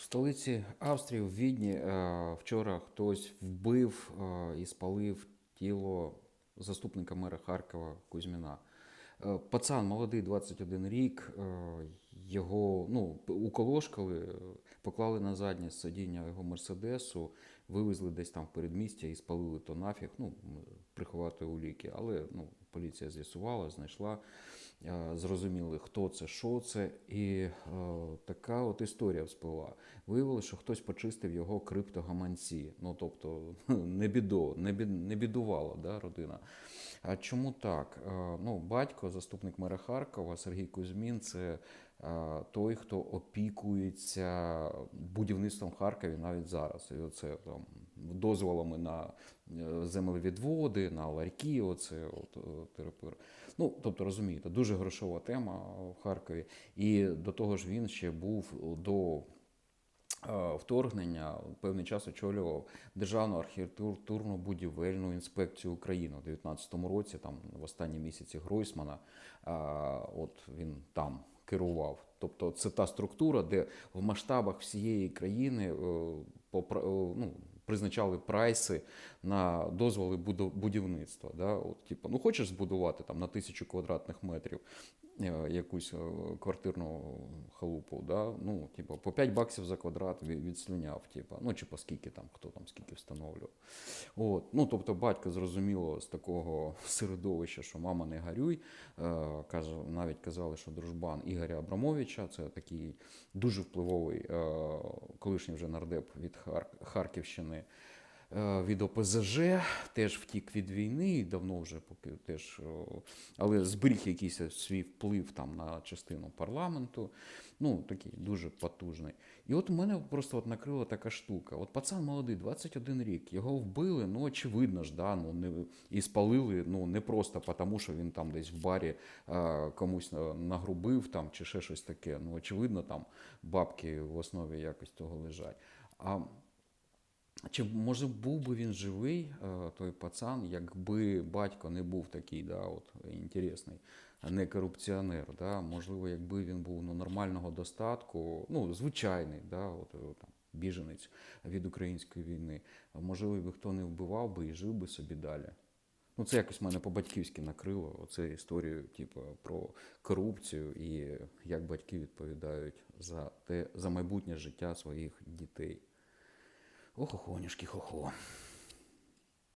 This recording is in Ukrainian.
столиці Австрії, в Відні, е, вчора хтось вбив е, і спалив тіло заступника мера Харкова Кузьміна. Е, Пацан молодий, 21 рік, його ну, уколошкали, поклали на заднє сидіння його мерседесу, вивезли десь там в передмістя і спалили то нафіг, ну, приховати уліки. Але ну, поліція з'ясувала, знайшла, е, зрозуміли, хто це, що це. І е, така от історія вспливла. Виявилося, що хтось почистив його криптогаманці. Ну, тобто, не бідо, не, бід, не бідувала да, родина. А чому так? Е, Ну, батько, заступник мера Харкова, Сергій Кузьмін, це той, хто опікується будівництвом Харкові навіть зараз. І оце там дозволами на е, землевідводи, на ларьки, оце от, е, терапир. Ну, тобто, розумієте, дуже грошова тема в Харкові. І до того ж він ще був до е, вторгнення певний час очолював Державну архітектурну будівельну інспекцію України у 2019 році, там в останні місяці Гройсмана, от він там керував. Тобто це та структура, де в масштабах всієї країни ну, призначали прайси на дозволи будівництва. Да? От, типу, ну хочеш збудувати там на тисячу квадратних метрів якусь е, квартирну халупу, да? ну, типу, по 5 баксів за квадрат ві- відслюняв, типу, ну чи по скільки там, хто там скільки встановлював. От. Ну, тобто батько зрозуміло з такого середовища, що мама не гарюй. Е, каже, навіть казали, що дружбан Ігоря Абрамовича, це такий дуже впливовий е, колишній вже нардеп від Хар- Харківщини. Е, Від ОПЗЖ теж втік від війни, давно вже поки теж, але зберіг якийсь свій вплив там на частину парламенту. Ну, такий дуже потужний. І от мене просто от накрила така штука. От пацан молодий, 21 рік, його вбили, ну очевидно ж, да, ну, не, і спалили ну, не просто тому, що він там десь в барі е, комусь нагрубив там, чи ще щось таке. Ну, очевидно, там бабки в основі якось того лежать. А чи може був би він живий, е, той пацан, якби батько не був такий, да, от, інтересний, не корупціонер, да? можливо, якби він був ну, нормального достатку, ну, звичайний, да, от, е, там, біженець від української війни, можливо, би хто не вбивав би і жив би собі далі. Ну, це якось мене по-батьківськи накрило, оце історію, типу, про корупцію і як батьки відповідають за те, за майбутнє життя своїх дітей. Охохонюшки, хохо.